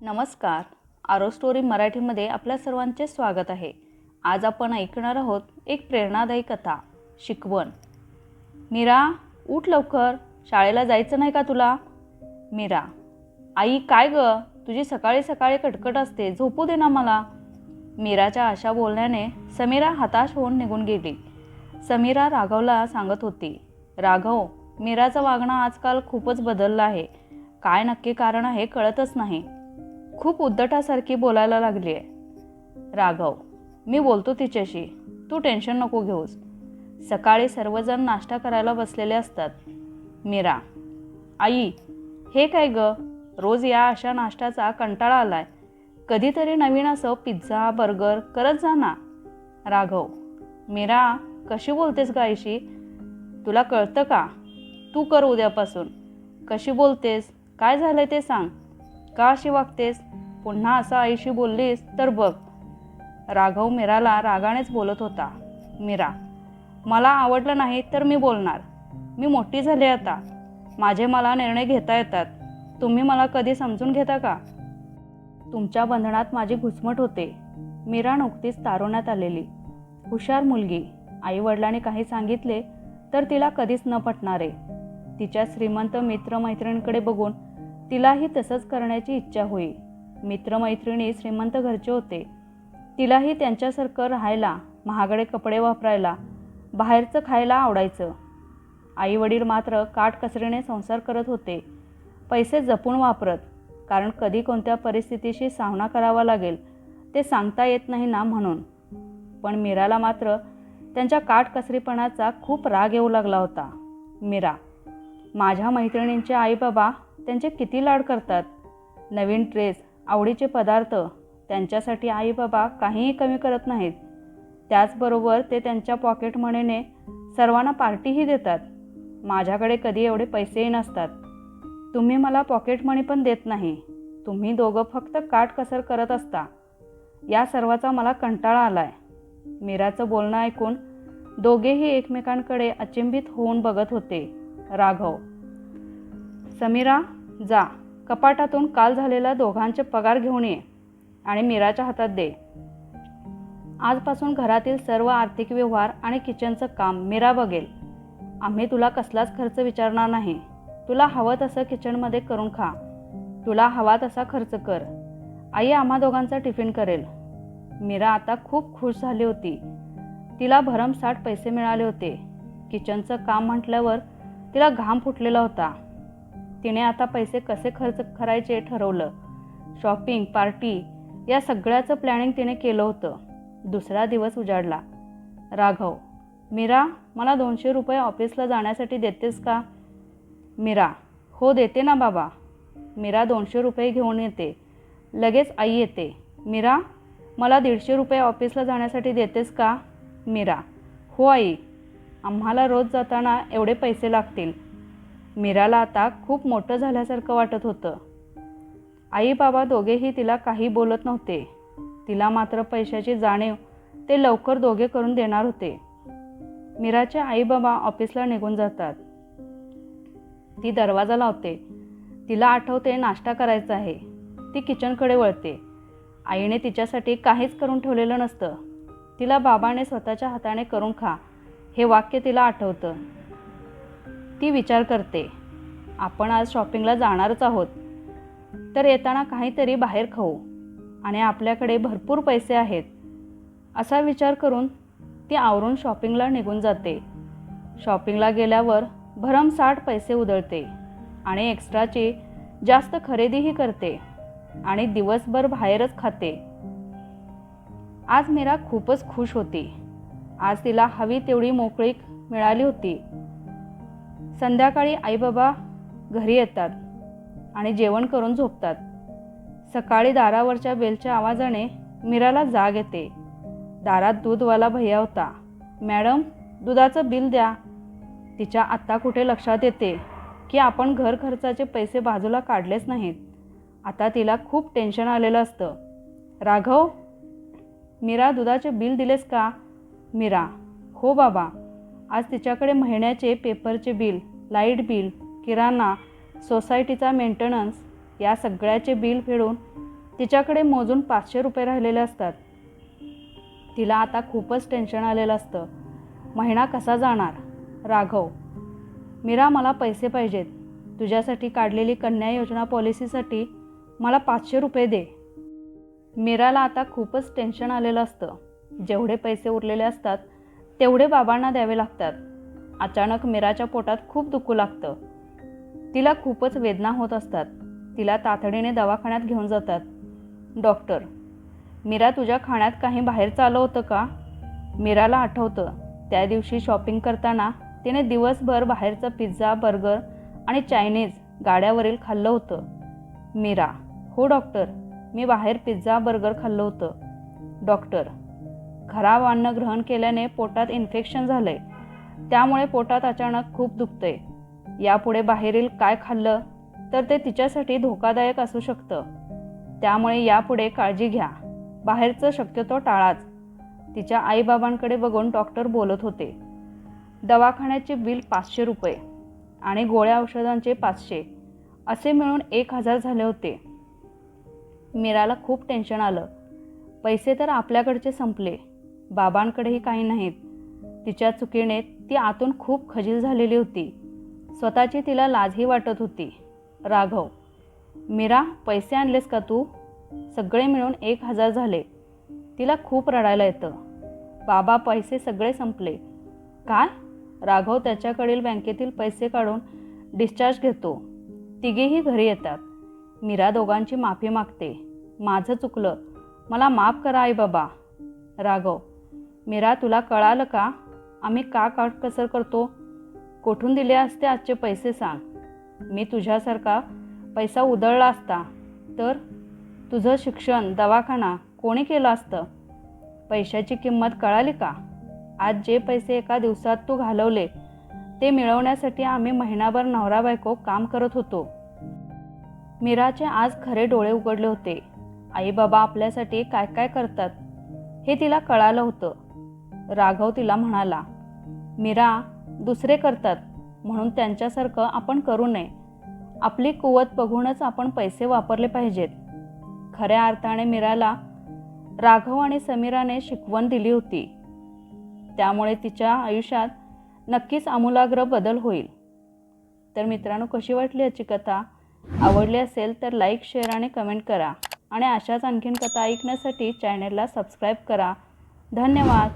नमस्कार. आरो स्टोरी मराठीमध्ये आपल्या सर्वांचे स्वागत आहे. आज आपण ऐकणार आहोत एक प्रेरणादायी कथा शिकवण. मीरा उठ लवकर. शाळेला जायचं नाही का तुला? मीरा आई काय ग? तुझी सकाळी सकाळी कटकट असते. झोपू दे ना मला. मीराच्या अशा बोलण्याने समीरा हताश होऊन निघून गेली. समीरा राघवला सांगत होती राघव मीराचं वागणं आजकाल खूपच बदललं आहे. काय नक्की कारण आहे कळतच नाही. खूप उद्धटासारखी बोलायला लागली आहे राघव मी बोलतो तिच्याशी. तू टेन्शन नको घेऊस. सकाळी सर्वजण नाश्ता करायला बसलेले असतात. मीरा आई हे काय ग? रोज या अशा नाश्त्याचा कंटाळा आलाय. कधीतरी नवीन असं पिझ्झा बर्गर करत जा ना. राघव मीरा कशी बोलतेस ग आईशी? तुला कळतं का? तू कर उद्यापासून. कशी बोलतेस? काय झालं ते सांग. का अशी वागतेस? पुन्हा असं आईशी बोललीस तर बघ. राघव मीराला रागानेच बोलत होता. मीरा मला आवडलं नाही तर मी बोलणार. मी मोठी झाले आता. माझे मला निर्णय घेता येतात. तुम्ही मला कधी समजून घेता का? तुमच्या बंधनात माझी घुसमट होते. मीरा नुकतीच तारुण्यात आलेली. हुशार मुलगी. आईवडिलांनी काही सांगितले तर तिला कधीच न पटणारे. तिच्या श्रीमंत मित्रमैत्रिणींकडे बघून तिलाही तसंच करण्याची इच्छा होईल मित्रमैत्रिणी श्रीमंत घरचे होते. तिलाही त्यांच्यासारखं राहायला महागडे कपडे वापरायला बाहेरचं खायला आवडायचं. आईवडील मात्र काटकसरीने संसार करत होते. पैसे जपून वापरत कारण कधी कोणत्या परिस्थितीशी सामना करावा लागेल ते सांगता येत नाही ना म्हणून. पण मीराला मात्र त्यांच्या काटकसरीपणाचा खूप राग येऊ लागला होता. मीरा माझ्या मैत्रिणींचे आईबाबा त्यांचे किती लाड करतात. नवीन ड्रेस आवडीचे पदार्थ त्यांच्यासाठी आई बाबा काहीही कमी करत नाहीत. त्याचबरोबर ते त्यांच्या पॉकेट मनीने सर्वांना पार्टीही देतात. माझ्याकडे कधी एवढे पैसेही नसतात. तुम्ही मला पॉकेट मनी पण देत नाही. तुम्ही दोघं फक्त काटकसर करत असता. या सर्वाचा मला कंटाळा आलाय. मीराचं बोलणं ऐकून दोघेही एकमेकांकडे अचिंबित होऊन बघत होते. राघव समीरा जा. कपाटातून काल झालेला दोघांचे पगार घेऊन ये आणि मीराच्या हातात दे. आजपासून घरातील सर्व आर्थिक व्यवहार आणि किचनचं काम मीरा बघेल. आम्ही तुला कसलाच खर्च विचारणार नाही. तुला हवं तसं किचनमध्ये करून खा. तुला हवा तसा खर्च कर. आई आम्हा दोघांचा टिफिन करेल. मीरा आता खूप खुश झाली होती. तिला भरमसाठ पैसे मिळाले होते. किचनचं काम म्हटल्यावर तिला घाम फुटलेला होता. तिने आता पैसे कसे खर्च करायचे ठरवलं? शॉपिंग पार्टी या सगळ्याचं प्लॅनिंग तिने केलं होतं. दुसरा दिवस उजाडला. राघव मीरा मला दोनशे रुपये ऑफिसला जाण्यासाठी देतेस का? मीरा हो देते ना बाबा. मीरा दोनशे रुपये घेऊन येते. लगेच आई येते. मीरा मला दीडशे रुपये ऑफिसला जाण्यासाठी देतेस का? मीरा हो आई. आम्हाला रोज जाताना एवढे पैसे लागतील. मीराला आता खूप मोठं झाल्यासारखं वाटत होतं. आई बाबा दोघेही तिला काही बोलत नव्हते. तिला मात्र पैशाची जाणीव ते लवकर दोघे करून देणार होते. मीराचे आई बाबा ऑफिसला निघून जातात. ती दरवाजा लावते. तिला आठवते नाश्ता करायचा आहे. ती किचनकडे वळते. आईने तिच्यासाठी काहीच करून ठेवलेलं नसतं. तिला बाबाने स्वतःच्या हाताने करून खा. हे वाक्य तिला आठवतं. ती विचार करते आपण आज शॉपिंगला जाणारच आहोत. तर येताना काहीतरी बाहेर खाऊ आणि आपल्याकडे भरपूर पैसे आहेत. असा विचार करून ती आवरून शॉपिंगला निघून जाते. शॉपिंगला गेल्यावर भरमसाठ पैसे उधळते आणि एक्स्ट्राची जास्त खरेदीही करते आणि दिवसभर बाहेरच खाते. आज मीरा खूपच खुश होती. आज तिला हवी तेवढी मोकळीक मिळाली होती. संध्याकाळी आईबाबा घरी येतात आणि जेवण करून झोपतात. सकाळी दारावरच्या बेलच्या आवाजाने मीराला जाग येते. दारात दूधवाला भैया होता. मॅडम दुधाचं बिल द्या. तिच्या आत्ता कुठे लक्षात येते की आपण घर खर्चाचे पैसे बाजूला काढलेच नाहीत. आता तिला खूप टेन्शन आलेलं असतं. राघव मीरा दुधाचे बिल दिलेस का? मीरा हो बाबा आज तिच्याकडे महिन्याचे पेपरचे बिल लाइट बिल किराणा सोसायटीचा मेंटेनन्स या सगळ्याचे बिल फेडून तिच्याकडे मोजून पाचशे रुपये राहिलेले असतात. तिला आता खूपच टेन्शन आलेलं असतं. महिना कसा जाणार? राघव मीरा मला पैसे पाहिजेत. तुझ्यासाठी काढलेली कन्या योजना पॉलिसीसाठी मला पाचशे रुपये दे. मीराला आता खूपच टेन्शन आलेलं असतं. जेवढे पैसे उरलेले असतात तेवढे बाबांना द्यावे लागतात. अचानक मीराच्या पोटात खूप दुखू लागतं. तिला खूपच वेदना होत असतात. तिला तातडीने दवाखान्यात घेऊन जातात. डॉक्टर मीरा तुझ्या खाण्यात काही बाहेरचं आलं होतं का? मीराला आठवतं त्या दिवशी शॉपिंग करताना तिने दिवसभर बाहेरचं पिझ्झा बर्गर आणि चायनीज गाड्यावरील खाल्लं होतं. मीरा हो डॉक्टर मी बाहेर पिझ्झा बर्गर खाल्लं होतं. डॉक्टर खराब अन्न ग्रहण केल्याने पोटात इन्फेक्शन झालंय. त्यामुळे पोटात अचानक खूप दुखतंय. यापुढे बाहेरील काय खाल्लं तर ते तिच्यासाठी धोकादायक असू शकतं. त्यामुळे यापुढे काळजी घ्या. बाहेरचं शक्यतो टाळाच. तिच्या आईबाबांकडे बघून डॉक्टर बोलत होते. दवाखान्याचे बिल पाचशे रुपये आणि गोळ्या औषधांचे पाचशे असे मिळून एक हजार झाले होते. मीराला खूप टेन्शन आलं. पैसे तर आपल्याकडचे संपले. बाबांकडेही काही नाहीत. तिच्या चुकीने ती आतून खूप खजील झालेली होती. स्वतःची तिला लाजही वाटत होती. राघव मीरा पैसे आणलेस का तू? सगळे मिळून एक हजार झाले. तिला खूप रडायला येतं. बाबा पैसे सगळे संपले. काय? राघव त्याच्याकडील बँकेतील पैसे काढून डिस्चार्ज घेतो. तिघेही घरी येतात. मीरा दोघांची माफी मागते. माझं चुकलं. मला माफ करा आई बाबा. राघव मीरा तुला कळालं का? आम्ही का काटकसर करतो? कुठून दिले असते आजचे पैसे सांग. मी तुझ्यासारखा पैसा उधळला असता. तर? तुझं शिक्षण दवाखाना कोणी केलं असतं? पैशाची किंमत कळाली का? आज जे पैसे एका दिवसात तू घालवले ते मिळवण्यासाठी आम्ही महिनाभर नवरा बायको काम करत होतो. मीराचे आज खरे डोळे उघडले होते. आई बाबा आपल्यासाठी काय काय करतात हे तिला कळालं होतं. राघव तिला म्हणाला मीरा दुसरे करतात म्हणून त्यांच्यासारखं आपण करू नये. आपली कुवत बघूनच आपण पैसे वापरले पाहिजेत. खऱ्या अर्थाने मीराला राघव आणि समीराने शिकवण दिली होती. त्यामुळे तिच्या आयुष्यात नक्कीच आमूलाग्र बदल होईल. तर मित्रांनो कशी वाटली याची कथा? आवडली असेल तर लाईक शेअर आणि कमेंट करा. आणि अशाच आणखीन कथा ऐकण्यासाठी चॅनलला सबस्क्राईब करा. धन्यवाद!